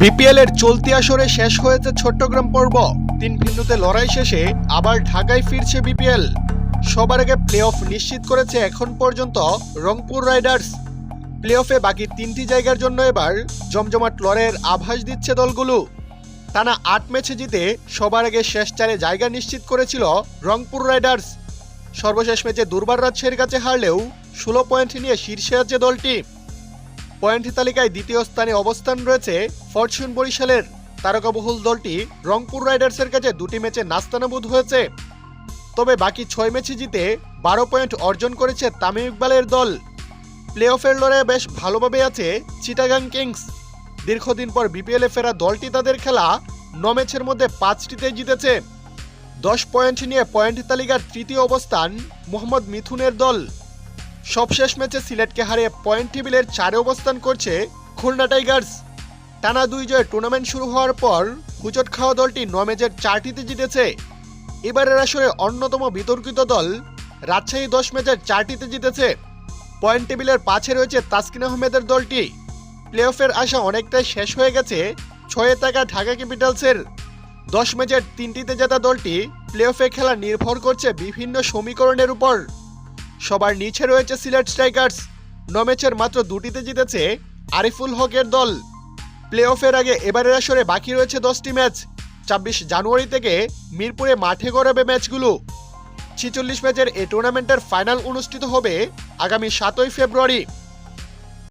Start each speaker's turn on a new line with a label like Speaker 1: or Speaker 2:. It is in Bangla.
Speaker 1: বিপিএল এর চলতি আসরে শেষ হয়েছে চট্টগ্রাম পর্ব। তিন বিন্দুতে লড়াই শেষে আবার ঢাকায় ফিরছে বিপিএল সবার আগে প্লে অফ নিশ্চিত করেছে এখন পর্যন্ত রংপুর রাইডার্স। প্লে অফে বাকি তিনটি জায়গার জন্য এবার জমজমাট লড়াইয়ের আভাস দিচ্ছে দলগুলো। টানা আট ম্যাচে জিতে সবার আগে শেষ চারে জায়গা নিশ্চিত করেছিল রংপুর রাইডার্স। সর্বশেষ ম্যাচে দুর্বার রাজশাহীর কাছে হারলেও ষোলো পয়েন্ট নিয়ে শীর্ষে আছে দলটি। পয়েন্ট তালিকায় দ্বিতীয় স্থানে অবস্থান রয়েছে ফরচুন বরিশালের তারকাবহুল দলটি। রংপুর রাইডার্সের কাছে দুটি ম্যাচে নাস্তানাবুদ হয়েছে। তবে বাকি ছয় ম্যাচে জিতে বারো পয়েন্ট অর্জন করেছে তামিম ইকবালের দল। প্লে অফের লড়াইয়ে বেশ ভালোভাবে আছে চিটাগাং কিংস। দীর্ঘদিন পর বিপিএলে ফেরা দলটি তাদের খেলা ন ম্যাচের মধ্যে পাঁচটিতে জিতেছে। দশ পয়েন্ট নিয়ে পয়েন্ট তালিকার তৃতীয় অবস্থান মোহাম্মদ মিথুনের দল। সবশেষ ম্যাচে সিলেটকে হারিয়ে পয়েন্ট টেবিলের চারে অবস্থান করছে খুলনা টাইগার্স। টানা দুই জয়ে টুর্নামেন্ট শুরু হওয়ার পর হুচট খাওয়া দলটি ন ম্যাচের চারটিতে জিতেছে। এবারের আসরে অন্যতম বিতর্কিত দল রাজশাহী দশ ম্যাচের চারটিতে জিতেছে। পয়েন্ট টেবিলের পাশে রয়েছে তাসকিন আহমেদের দলটি। প্লে অফের আশা অনেকটাই শেষ হয়ে গেছে ছয়ে থাকা ঢাকা ক্যাপিটালসের। দশ ম্যাচের তিনটিতে জেতা দলটি প্লে অফে খেলা নির্ভর করছে বিভিন্ন সমীকরণের উপর। সবার নিচে রয়েছে সিলেট স্ট্রাইকার্স। ন ম্যাচের মাত্র দুটিতে জিতেছে আরিফুল হকের দল। প্লে অফের আগে এবারের আসরে বাকি রয়েছে দশটি ম্যাচ। ছাব্বিশ জানুয়ারি থেকে মিরপুরে মাঠে গড়াবে ম্যাচগুলো। ছিচল্লিশ ম্যাচের এ টুর্নামেন্টের ফাইনাল অনুষ্ঠিত হবে আগামী সাতই ফেব্রুয়ারি।